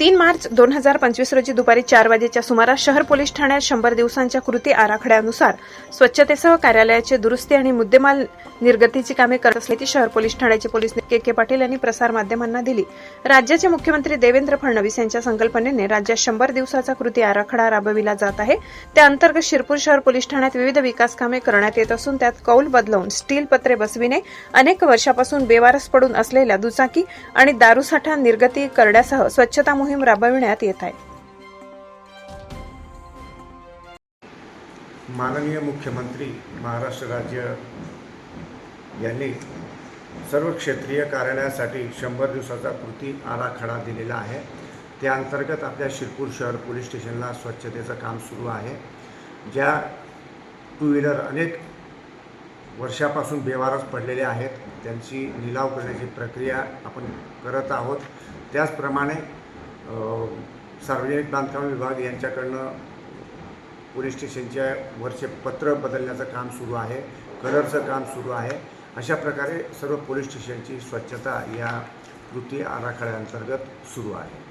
तीन मार्च दोन हजार पंचवीस रोजी दुपारी चार वाजेच्या सुमारास शहर पोलीस ठाण्यात शंभर दिवसांच्या कृती आराखड्यानुसार स्वच्छतेसह कार्यालयाचे दुरुस्ती आणि मुद्देमाल निर्गतीची कामे करत असल्याची शहर पोलीस ठाण्याचे पोलीस के के पाटील यांनी प्रसारमाध्यमांना दिली. राज्याचे मुख्यमंत्री देवेंद्र फडणवीस यांच्या संकल्पनेने राज्यात शंभर दिवसाचा कृती आराखडा राबविला जात आहे. त्या अंतर्गत शिरपूर शहर पोलीस ठाण्यात विविध विकास कामे करण्यात येत असून त्यात कौल बदलवून स्टील पत्रे बसविणे अनेक वर्षापासून बेवारस पडून असलेल्या दुचाकी आणि दारूसाठा निर्गती करण्यासह स्वच्छता मोहीम राबविण्यात येत आहे. माननीय मुख्यमंत्री महाराष्ट्र राज्य यांनी सर्व क्षेत्रीय कार्यालयासाठी शंभर दिवसाचा कृती आराखडा दिलेला आहे. त्या अंतर्गत आपल्या शिरपूर शहर पोलीस स्टेशनला स्वच्छतेचं काम सुरू आहे. ज्या टू व्हीलर अनेक वर्षापासून बेवारच पडलेले आहेत त्यांची लिलाव करण्याची प्रक्रिया आपण करत आहोत. त्याचप्रमाणे सार्वजनिक बांधकाम विभाग यांच्याकडनं पोलीस स्टेशनच्या वरचे पत्र बदलण्याचं काम सुरू आहे कलरचं काम सुरू आहे. अशा प्रकारे सर्व पोलीस स्टेशनची स्वच्छता या कृती आराखड्याअंतर्गत सुरू आहे.